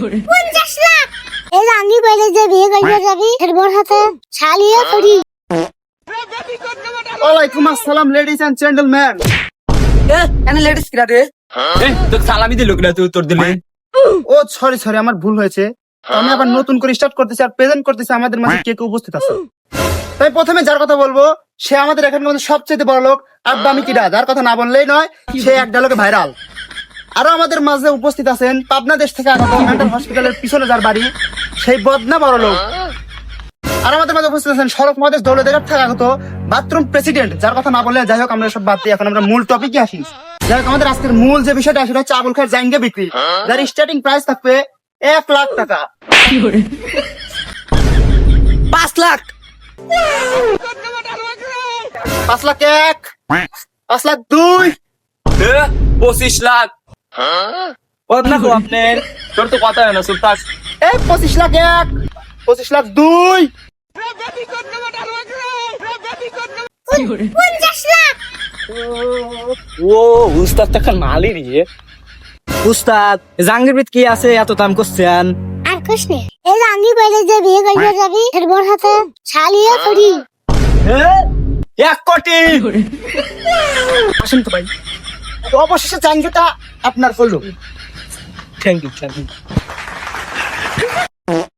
পঞ্চাশ লাখ। এই রানী বাইরে যে বিয়ে যাবি এর হাতে শালিয়ে করি ওয়ালাইকুম আসসালাম লেডিস এন্ড জেন্টলম্যান কেন লেডিস কিরা রে তোর সালামি দিল তুই তোর দিলে? ও সরি সরি আমার ভুল হয়েছে। আমি আবার নতুন করে স্টার্ট করতেছি আর প্রেজেন্ট করতেছি আমাদের মাঝে কে কে উপস্থিত আছে? তাই প্রথমে যার কথা বলব সে আমাদের এখানকার মধ্যে সবচেয়ে বড় লোক আর দামি কিরা? যার কথা না বললেই নয় সে এক ডায়লগে ভাইরাল আরও আমাদের মাঝে উপস্থিত আছেন পাবনা দেশ থেকে আগত মেন্টাল হসপিটালের পিছনে যার বাড়ি, সেই বদনা বড় লোক। আর আমাদের মাঝে উপস্থিত আছেন সড়ক মহাদেশ দৌলতঘাট থেকে আগত বাথরুম প্রেসিডেন্ট যার কথা না বললে যাই হোক আমরা সব বাদ দিই এখন আমরা মূল টপিকে আসি। যাই হোক, আমাদের আজকের মূল যে বিষয়টা, সেটা হচ্ছে আবুল বিক্রি। যার স্টার্টিং প্রাইস থাকবে এক লাখ টাকা। পাঁচ লাখ। পাঁচ লাখ এক, পাঁচ লাখ দুই। পঁচিশ লাখ। কত লাখ আপনার তোর তো কথা হয় না থাক এই পঁচিশ লাখ এক। পঁচিশ লাখ দুই। ও উস্তাদ তো এখন মালই নিয়ে উস্তাদ জাহাঙ্গীর কি আছে? এত দাম করছেন। আর কুছ নেই এই রানী বাইরে যে বিয়ে করবে যাবি এর বড় হাতে শালিয়ে করি এক কোটি। আসেন তো ভাই। তো অবশেষে চাঞ্জুটা আপনার হলো। Thank you thank you